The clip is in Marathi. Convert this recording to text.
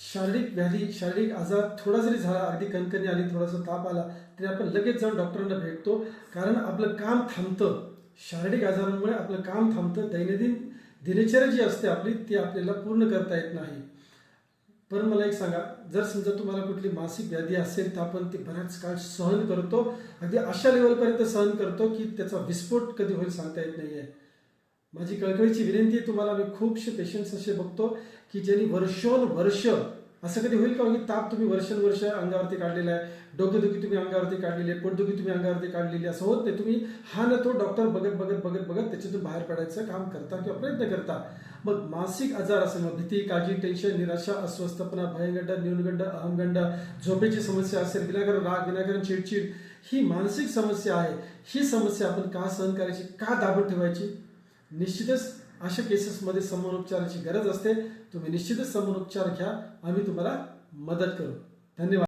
शारीरिक व्याधी शारीरिक आजार थोडा जरी झाला अगदी कणकणी आली थोडासा ताप आला तरी आपण लगेच जाऊन डॉक्टरांना भेटतो. कारण आपलं काम थांबतं. शारीरिक आजारांमुळे आपलं काम थांबतं. दैनंदिन दिनचर्या जी असते आपली ती आपल्याला पूर्ण करता येत नाही. पण मला एक सांगा जर समजा तुम्हाला कुठली मासिक व्याधी असेल तर आपण ती बऱ्याच काळ सहन करतो. अगदी अशा लेवलपर्यंत सहन करतो की त्याचा विस्फोट कधी होईल सांगता येत नाही आहे माझी कळकळीची विनंती आहे तुम्हाला मी खूपसे पेशंट्स असे बघतो की ज्यांनी वर्षोनवर्ष असं कधी होईल का हो? की ताप तुम्ही वर्षानुवर्ष अंगावरती काढलेला आहे डोकेदुखी तुम्ही अंगावरती काढलेली आहे पोटदुखी तुम्ही अंगावरती काढलेली आहे असं होत नाही. तुम्ही हा ना तो डॉक्टर बघत बघत बघत बघत त्याच्यातून बाहेर पडायचं काम करता किंवा प्रयत्न करता. मग मानसिक आजार असेल मग भीती काळजी टेन्शन निराशा अस्वस्थपणा भयगंड न्यूनगंड अहमगंड झोपेची समस्या असेल विनाकारण राग विनाकारण चिडचिड ही मानसिक समस्या आहे. ही समस्या आपण का सहन करायची का दाबत ठेवायची? निश्चितच अशा केसेसमध्ये समोपचाराची गरज असते. तुम्ही निश्चितच समोपचार घ्या. आम्ही तुम्हाला मदत करू. धन्यवाद.